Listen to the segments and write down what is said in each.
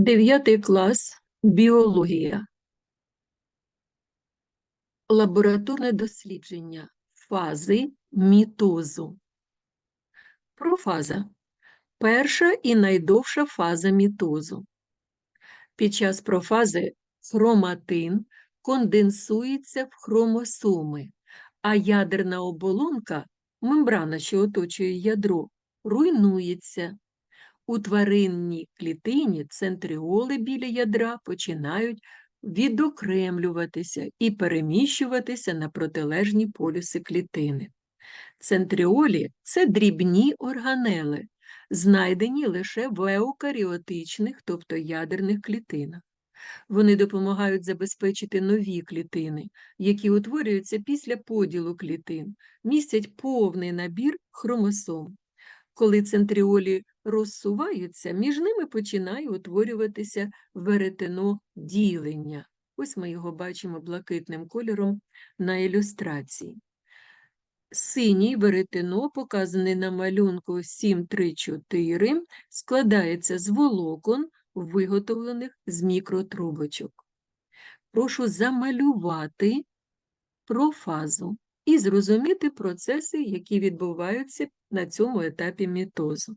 Дев'ятий клас біологія. Лабораторне дослідження фази мітозу. Профаза перша і найдовша фаза мітозу. Під час профази хроматин конденсується в хромосоми, а ядерна оболонка, мембрана, що оточує ядро, руйнується. У тваринній клітині центріоли біля ядра починають відокремлюватися і переміщуватися на протилежні полюси клітини. Центріолі це дрібні органели, знайдені лише в еукаріотичних, тобто ядерних клітинах. Вони допомагають забезпечити нові клітини, які утворюються після поділу клітин, містять повний набір хромосом. Коли центріолі розсуваються, між ними починає утворюватися веретено ділення. Ось ми його бачимо блакитним кольором на ілюстрації. Синій веретено, показаний на малюнку 734, складається з волокон, виготовлених з мікротрубочок. Прошу замалювати профазу і зрозуміти процеси, які відбуваються на цьому етапі мітозу.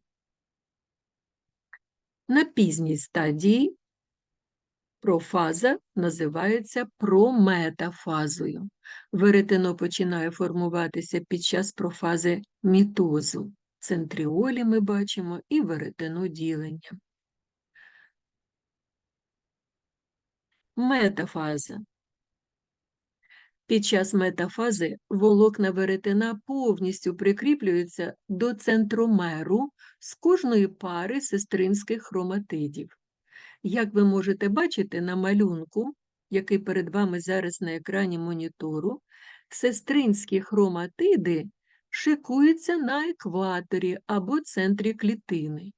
На пізній стадії профаза називається прометафазою. Веретено починає формуватися під час профази мітозу. Центріолі ми бачимо і веретено ділення. Метафаза під час метафази волокна веретена повністю прикріплюються до центромеру з кожної пари сестринських хроматидів. Як ви можете бачити на малюнку, який перед вами зараз на екрані монітору, сестринські хроматиди шикуються на екваторі або центрі клітини.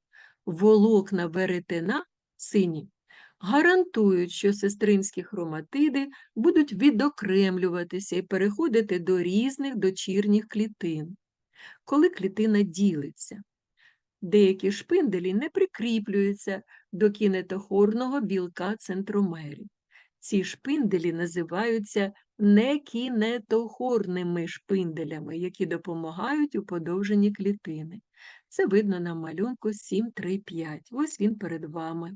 Волокна веретена сині гарантують, що сестринські хроматиди будуть відокремлюватися і переходити до різних дочірніх клітин, коли клітина ділиться. Деякі шпинделі не прикріплюються до кінетохорного білка центромерів. Ці шпинделі називаються некінетохорними шпинделями, які допомагають у подовженні клітини. Це видно на малюнку 7.3.5. Ось він перед вами.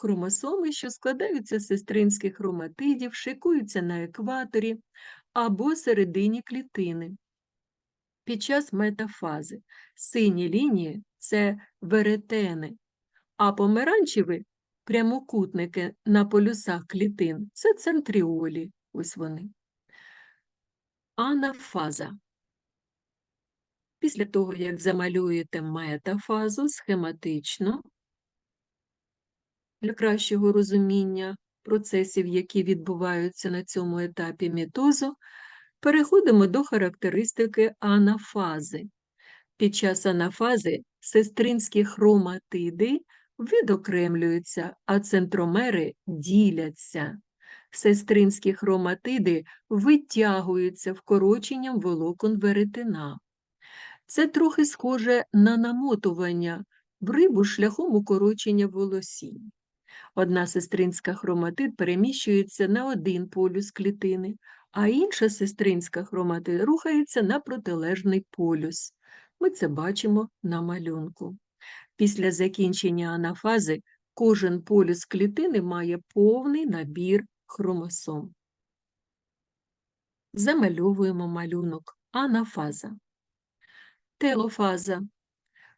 Хромосоми, що складаються з сестринських хроматидів, шикуються на екваторі або середині клітини. Під час метафази сині лінії це веретени, а помаранчеві прямокутники на полюсах клітин це центріолі. Ось вони. Анафаза. Після того, як замалюєте метафазу схематично, для кращого розуміння процесів, які відбуваються на цьому етапі мітозу, переходимо до характеристики анафази. Під час анафази сестринські хроматиди відокремлюються, а центромери діляться. Сестринські хроматиди витягуються вкороченням волокон веретена. Це трохи схоже на намотування в рибу шляхом укорочення волосінь. Одна сестринська хроматид переміщується на один полюс клітини, а інша сестринська хроматид рухається на протилежний полюс. Ми це бачимо на малюнку. Після закінчення анафази кожен полюс клітини має повний набір хромосом. Замальовуємо малюнок анафаза. Телофаза.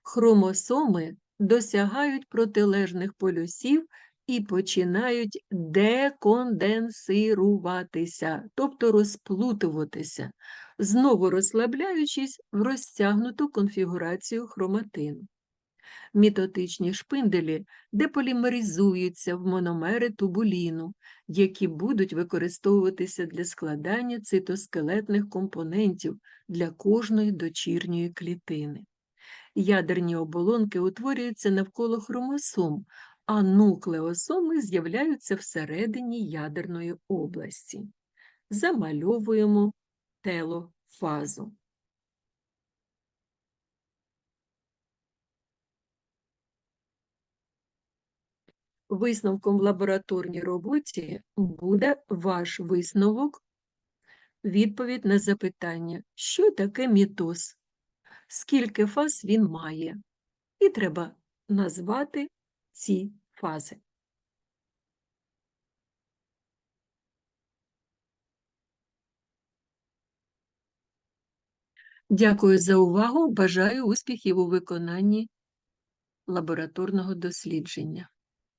Хромосоми досягають протилежних полюсів і починають деконденсируватися, тобто розплутуватися, знову розслабляючись в розтягнуту конфігурацію хроматину. Мітотичні шпинделі деполімеризуються в мономери тубуліну, які будуть використовуватися для складання цитоскелетних компонентів для кожної дочірньої клітини. Ядерні оболонки утворюються навколо хромосом, а нуклеосоми з'являються всередині ядерної області. Замальовуємо телофазу. Висновком в лабораторній роботі буде ваш висновок, відповідь на запитання, що таке мітоз, скільки фаз він має, і треба назвати ці фази. Дякую за увагу. Бажаю успіхів у виконанні лабораторного дослідження.